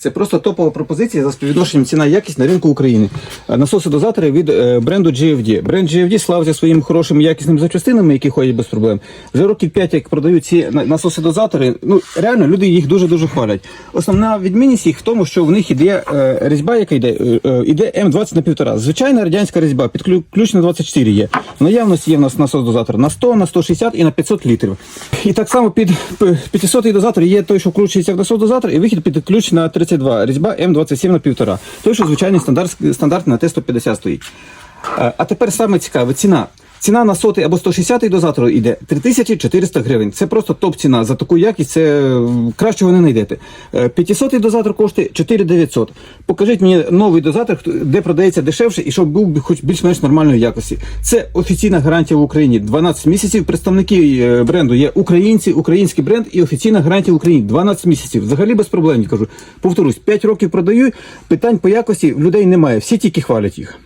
Це просто топова пропозиція за співвідношенням ціна якість на ринку України. Е, Насоси дозатори від е, бренду GFD. Бренд GFD славиться своїм хорошим якісними запчастинами, які ходять без проблем. Вже років 5, як продають ці насоси дозатори. Ну реально люди їх дуже дуже хвалять. Основна відмінність їх в тому, що в них іде е, різьба, яка йде, іде М20 на півтора. Звичайна радянська різьба, під ключ на 24 є. В наявності є в нас насос дозатор на 100, на 160 і на 500 літрів. І так само під 500 дозатор є той, що вкручується в насос дозатор, і вихід під ключ на 32. Різьба М27 на півтора. Той, що звичайний стандарт, стандартний на Т150 стоїть. Е, А тепер саме цікаве ціна. Ціна на сотий або 160 дозатор йде 3400 гривень. Це просто топ-ціна. За таку якість це е, кращого не знайдете. Е, 500 дозатор коштує 4900. Покажіть мені новий дозатор, де продається дешевше і щоб був хоч більш-менш нормальної якості. Це офіційна гарантія в Україні. 12 місяців. Представники е, бренду є українці, український бренд і офіційна гарантія в Україні. 12 місяців. Взагалі без проблем. Кажу. Повторюсь, 5 років продаю. Питань по якості людей немає. Всі тільки хвалять їх.